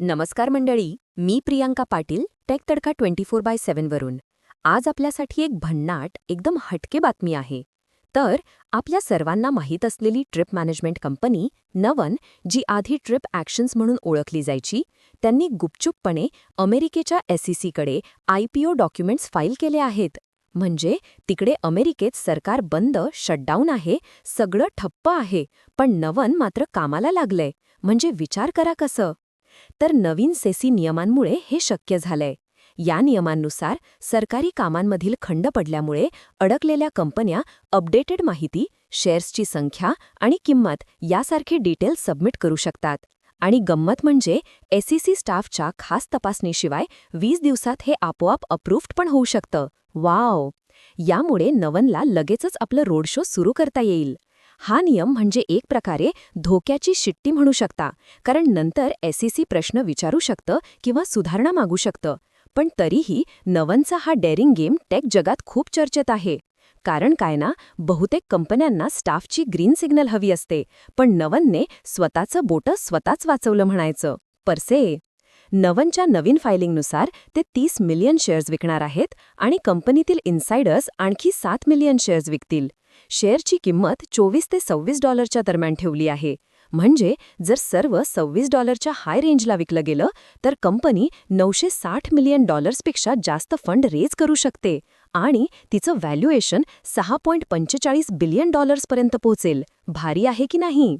नमस्कार मंडळी मी Priyanka Patil tech Tadka twenty four by सेव्हनवरून आज आपल्यासाठी एक भन्नाट एकदम हटके बातमी आहे. तर आपल्या सर्वांना माहीत असलेली ट्रिप मॅनेजमेंट कंपनी नवन जी आधी ट्रिप ॲक्शन्स म्हणून ओळखली जायची त्यांनी गुपचूपपणे अमेरिकेच्या एसईसीकडे I P O documents file केले आहेत. म्हणजे तिकडे अमेरिकेत सरकार बंद शटडाऊन आहे सगळं ठप्प आहे पण नवन मात्र कामाला लागलंय. म्हणजे विचार करा कसं? तर नवीन सेसी नियमांमुळे हे शक्य झालंय. या नियमांनुसार सरकारी कामांमधील खंड पडल्यामुळे अडकलेल्या कंपन्या अपडेटेड माहिती शेअर्सची संख्या आणि किंमत यासारखे डिटेल्स सबमिट करू शकतात. आणि गंमत म्हणजे एसईसी स्टाफच्या खास तपासणीशिवाय वीस दिवसात हे आपोआप अप्रूव्ड पण होऊ शकतं. वाव! यामुळे नवनला लगेचच आपलं रोड शो सुरू करता येईल. हा नियम म्हणजे एक प्रकारे धोक्याची शिट्टी म्हणू शकता. कारण नंतर एसईसी प्रश्न विचारू शकतं किंवा सुधारणा मागू शकतं. पण तरीही नवनचा हा डेअरिंग गेम टेक जगात खूप चर्चेत आहे. कारण काय ना बहुतेक कंपन्यांना स्टाफची ग्रीन सिग्नल हवी असते. पण नवनने स्वतःचं बोटं स्वतःच वाचवलं म्हणायचं. परसे नवनच्या नवीन फायलिंगनुसार ते तीस मिलियन शेअर्स विकणार आहेत आणि कंपनीतील इन्सायडर्स आणखी सात मिलियन शेअर्स विकतील. शेअरची किंमत चोवीस ते सव्वीस डॉलरच्या दरम्यान ठेवली आहे. म्हणजे जर सर्व सव्वीस डॉलरच्या हाय रेंजला विकलं गेलं तर कंपनी नऊशे साठ मिलियन डॉलर्सपेक्षा जास्त फंड रेज करू शकते आणि तिचं व्हॅल्युएशन सहा पॉईंट पंचेचाळीस बिलियन डॉलर्सपर्यंत पोहोचेल. भारी आहे की नाही?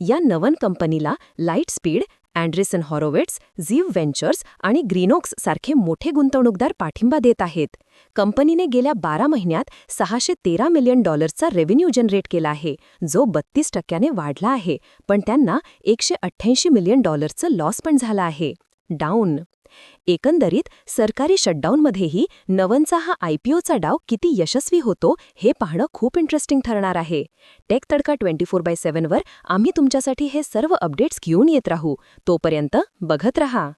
या नवन कंपनीला Lightspeed Andreessen Horowitz Zeev Ventures आणि ग्रीनोक्स सारखे मोठे गुंतवणूकदार पाठिंबा देत आहेत. कंपनीने गेल्या बारा महिन्यात सहाशे तेरा मिलियन डॉलर्सचा रेव्हेन्यू जनरेट केला आहे जो बत्तीस टक्क्याने वाढला आहे पण त्यांना एकशे अठ्ठ्याऐंशी मिलियन डॉलर्सचं लॉस पण झाला आहे. डाऊन एकंदरीत सरकारी शटडाऊनमध्येही नवनचा हा आयपीओचा डाव किती यशस्वी होतो हे पाहणं खूप इंटरेस्टिंग ठरणार आहे. Take Tadka twenty four bye सेव्हनवर आम्ही तुमच्यासाठी हे सर्व अपडेट्स घेऊन येत राहू. तोपर्यंत बघत रहा.